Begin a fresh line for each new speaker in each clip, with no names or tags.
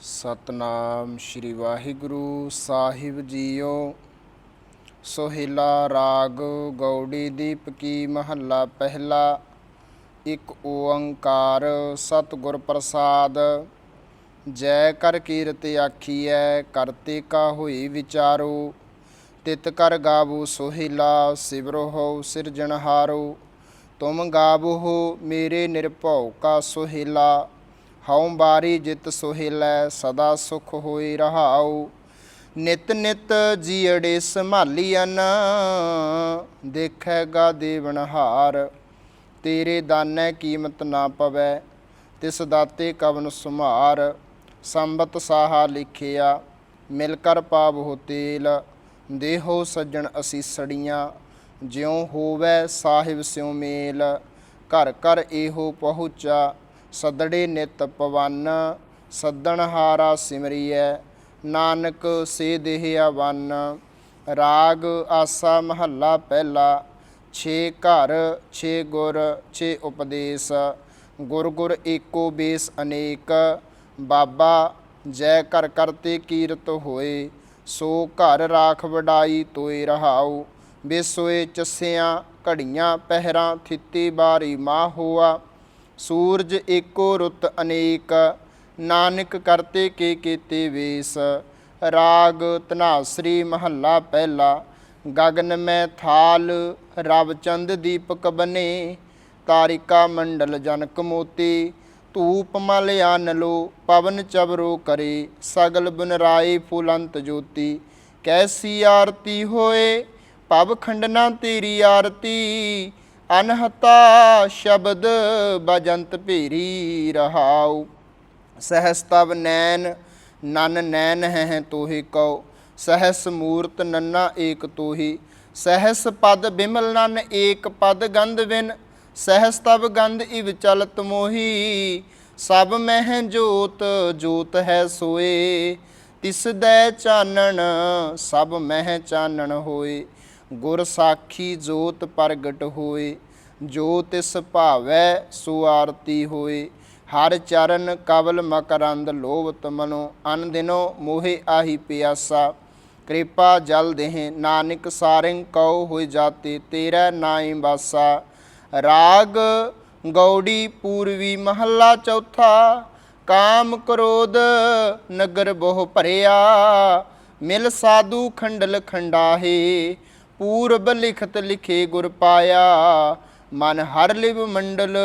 ਸਤਨਾਮ ਸ਼੍ਰੀ ਵਾਹਿਗੁਰੂ ਸਾਹਿਬ ਜੀਓ। ਸੋਹਿਲਾ ਰਾਗ ਗੌੜੀ ਦੀਪ ਕੀ ਮਹੱਲਾ ਪਹਿਲਾ। ਇੱਕ ਓੰਕਾਰ ਸਤਿਗੁਰ ਪ੍ਰਸਾਦ। ਜੈ ਕਰ ਕੀਰਤ ਆਖੀਐ ਕਰਤੇ ਕਾ ਹੋਈ ਵਿਚਾਰੋ। ਤਿਤ ਕਰ ਗਾਵੋ ਸੋਹਿਲਾ ਸਿਵਰੋ ਹੋ ਸਿਰਜਣਹਾਰੋ। ਤੁਮ ਗਾਵੋ ਮੇਰੇ ਨਿਰਭਉ ਕਾ ਸੋਹਿਲਾ। ਹਉ ਬਾਰੀ ਜਿਤ ਸੋਹਿਲੈ, ਸਦਾ ਸੁਖ ਹੋਈ ਰਹਾਉ। ਨਿਤ ਨਿਤ ਜੀੜੇ ਸੰਭਾਲੀਐਨ ਦੇਖੈਗਾ ਦੇਵਨਹਾਰ ਤੇਰੇ ਦਾਨੈ ਕੀਮਤ ਨਾ ਪਵੈ, ਤਿਸ ਦਾਤੇ ਕਵਨ ਸੁਮਾਰ। ਸੰਬਤ ਸਾਹਾ ਲਿਖਿਆ, ਮਿਲ ਕਰ ਪਾਵੋ ਤੇਲ। ਦੇਹੋ ਸੱਜਣ ਅਸੀਸੜੀਆਂ ਜਿਉ ਹੋਵੈ ਸਾਹਿਬ ਸਿਉ ਮੇਲ। ਘਰ ਘਰ ਇਹੋ ਪਹੁੰਚਾ ਸਦੜੇ ਨਿਤ ਪਵਨ, ਸੱਦਣ ਹਾਰਾ ਸਿਮਰੀਐ, ਨਾਨਕ ਸੇ ਦੇਹ ਆਵਨ। ਰਾਗ ਆਸਾ ਮਹੱਲਾ ਪਹਿਲਾ, ਛੇ ਘਰ, ਛੇ ਗੁਰ, ਛੇ ਉਪਦੇਸ਼। ਗੁਰ ਗੁਰ ਏਕੋ ਬੇਸ ਅਨੇਕ, ਬਾਬਾ ਜੈ ਕਰ ਕਰਤੇ ਕੀਰਤ ਹੋਏ। ਸੋ ਘਰ ਰਾਖ ਵਡਾਈ ਤੋਏ ਰਹਾਉ, ਬੇਸੋਏ ਚਸਿਆਂ ਘੜੀਆਂ ਪਹਿਰਾਂ ਥਿੱਤੀ ਬਾਰੀ ਮਾਹ ਹੋਆ। ਸੂਰਜ ਏਕੋ ਰੁੱਤ ਅਨੇਕ, ਨਾਨਕ ਕਰਤੇ ਕੇ ਕੀਤੇ ਵੇਸ। ਰਾਗ ਧਨਾਸਰੀ ਮਹੱਲਾ ਪਹਿਲਾ, ਗਗਨ ਮੈਂ ਥਾਲ, ਰਵ ਚੰਦ ਦੀਪਕ ਬਨੇ। ਤਾਰਿਕਾ ਮੰਡਲ ਜਨਕ ਮੋਤੀ, ਧੂਪ ਮਲ ਆਨਲੋ, ਪਵਨ ਚਬਰੋ ਕਰੇ। ਸਗਲ ਬਨਰਾਏ ਫੁਲੰਤ ਜੋਤੀ, ਕੈਸੀ ਆਰਤੀ ਹੋਏ? ਪਵ ਖੰਡਨਾ ਤੇਰੀ ਆਰਤੀ ਅਨਹਤਾ ਸ਼ਬਦ ਬਜੰਤ ਭੇਰੀ ਰਹਾਉ, ਸਹਸ ਤਵ ਨੈਨ ਨਨ ਨੈਨ ਹੈ ਤੋਹਿ ਕਉ, ਸਹਸ ਮੂਰਤ ਨੰਨਾ ਏਕ ਤੋਹੀ, ਸਹਸ ਪਦ ਬਿਮਲ ਨਨ ਏਕ ਪਦ ਗੰਧ ਵਿਨ ਸਹਸ ਤਵ ਗੰਧ ਇਵ ਚਲਤ ਮੋਹੀ, ਸਭ ਮਹਿ ਜੋਤ ਜੋਤ ਹੈ ਸੋਏ, ਤਿਸ ਦੈ ਚਾਨਣ ਸਭ ਮਹਿ ਚਾਨਣ ਹੋਏ ਗੁਰ ਸਾਖੀ ਜੋਤ ਪ੍ਰਗਟ ਹੋਏ, ਜੋ ਤਿਸ ਭਾਵੈ ਸੋ ਆਰਤੀ ਹੋਏ। ਹਰ ਚਰਨ ਕਵਲ ਮਕਰੰਦ ਲੋਭਤ ਮਨੋ, ਅਨ ਦਿਨੋ ਮੋਹਿ ਆਹੀ ਪਿਆਸਾ। ਕਿਰਪਾ ਜਲ ਦੇਹ, ਨਾਨਕ ਸਾਰਿੰ ਕਉ ਹੋਇ ਜਾਤੇ, ਤੇਰਾ ਨਾਈ ਬਾਸਾ। ਰਾਗ ਗੌੜੀ ਪੂਰਵੀ ਮਹੱਲਾ ਚੌਥਾ। ਕਾਮ ਕ੍ਰੋਧ ਨਗਰ ਬਹੁ ਭਰਿਆ। ਮਿਲ ਸਾਧੂ ਖੰਡਲ ਖੰਡਾਹੇ। ਪੂਰਬ ਲਿਖਤ ਲਿਖੇ ਗੁਰ ਪਾਇਆ। ਮਨ ਹਰ ਲਿਵ ਮੰਡਲ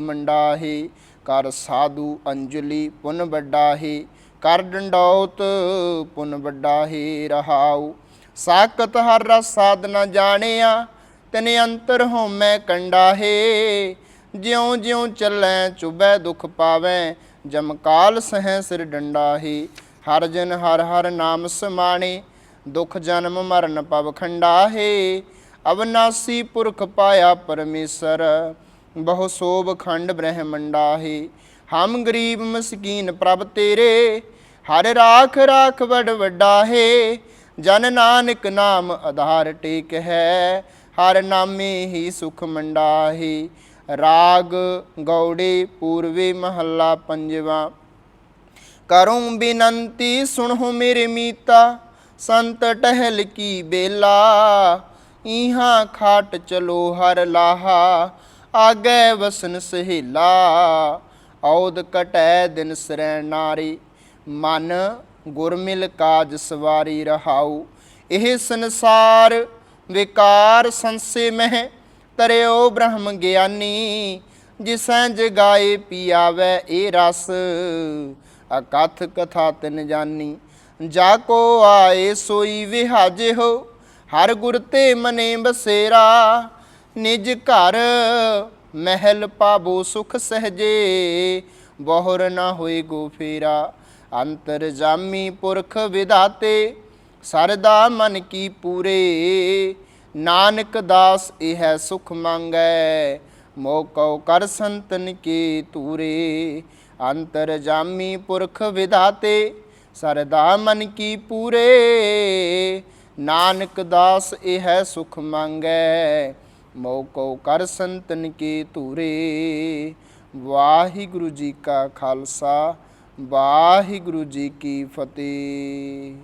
ਮੰਡਾਹੇ। ਕਰ ਸਾਧੂ ਅੰਜਲੀ ਪੁਨ ਵੱਡਾਹੇ। ਕਰ ਡੰਡੌਤ ਪੁਨ ਵੱਡਾਹੇ ਰਹਾਉ। ਸਾਕਤ ਹਰ ਰਸ ਸਾਧਨਾ ਜਾਣਿਆ। ਤਨ ਅੰਤਰ ਹੋਮੈ ਕੰਡਾਹੇ। ਜਿਉ ਜਿਉ ਚੱਲੈ ਚੁਬੈ ਦੁਖ ਪਾਵੈ। ਜਮਕਾਲ ਸਹਿ ਸਿਰ ਡੰਡਾਹੇ। ਹਰ ਜਨ ਹਰ ਹਰ ਨਾਮ ਸਮਾਣੇ। ਦੁਖ ਜਨਮ ਮਰਨ ਪਵ ਖੰਡਾਹੇ, ਅਵਨਾਸੀ ਪੁਰਖ ਪਾਇਆ ਪਰਮੇਸ਼ਰ, ਬਹੁ ਸੋਭ ਖੰਡ ਬ੍ਰਹਮੰਡਾਹੇ। ਹਮ ਗਰੀਬ ਮਸਕੀਨ ਪ੍ਰਭ ਤੇਰੇ, ਹਰ ਰਾਖ ਰਾਖ ਵਡ ਵੱਡਾਹੇ। ਜਨ ਨਾਨਕ ਨਾਮ ਆਧਾਰ ਟੇਕ ਹੈ, ਹਰ ਨਾਮੇ ਹੀ ਸੁਖ ਮੰਡਾਹੇ। ਰਾਗ ਗੌੜੇ ਪੂਰਵੇ ਮਹੱਲਾ ਪੰਜਵਾ। ਕਰੂੰ ਬਿਨੰਤੀ ਸੁਣੋ ਮੇਰੇ ਮੀਤਾ ਸੰਤ ਟਹਿਲ ਕੀ ਬੇਲਾ ਇਹਾਂ ਖਾਟ ਚਲੋ ਹਰ ਲਾਹਾ, ਆਗੇ ਵਸਨ ਸਹੇਲਾ, ਔਦ ਕਟੈ ਦਿਨ ਸਰੈ ਨਾਰੀ, ਮਨ ਗੁਰ ਮਿਲ ਕਾਜ ਸਵਾਰੀ ਰਹਾਉ। ਇਹ ਸੰਸਾਰ ਵਿਕਾਰ ਸੰਸੇ ਮਹਿ, ਤਰਿਓ ਬ੍ਰਹਮ ਗਿਆਨੀ, ਜਿਸੈ ਜਗਾਏ ਪੀਆਵੈ ਇਹ ਰਸ, ਅਕਥ ਕਥਾ ਤਿਨ ਜਾਨੀ। ਜਾ ਕੋ ਆਏ ਸੋਈ ਵਿਹਾਜੇ ਹੋ, ਹਰ ਗੁਰ ਤੇ ਮਨੇ ਬਸੇਰਾ। ਨਿਜ ਘਰ ਮਹਿਲ ਪਾਬੋ ਸੁਖ ਸਹਜੇ, ਬਹੁਰ ਨਾ ਹੋਏ ਗੋ ਫੇਰਾ। ਅੰਤਰ ਜਾਮੀ ਪੁਰਖ ਵਿਦਾਤੇ ਸਰਦਾ ਮਨ ਕੀ ਪੂਰੇ। ਨਾਨਕ ਦਾਸ ਇਹ ਸੁਖ ਮੰਗੈ ਮੋਕਉ ਕਰ ਸੰਤਨ ਕੀ ਤੂਰੇ। ਅੰਤਰ ਜਾਮੀ ਪੁਰਖ ਵਿਦਾਤੇ ਸਰਦਾ ਮਨ ਕੀ ਪੂਰੇ? ਨਾਨਕ ਦਾਸ ਇਹ ਸੁਖ ਮੰਗੈ। ਮੋਕਉ ਕਰ ਸੰਤਨ ਕੀ ਧੂਰੇ? ਵਾਹਿਗੁਰੂ ਜੀ ਕਾ ਖਾਲਸਾ, ਵਾਹਿਗੁਰੂ ਜੀ ਕੀ ਫਤਿਹ।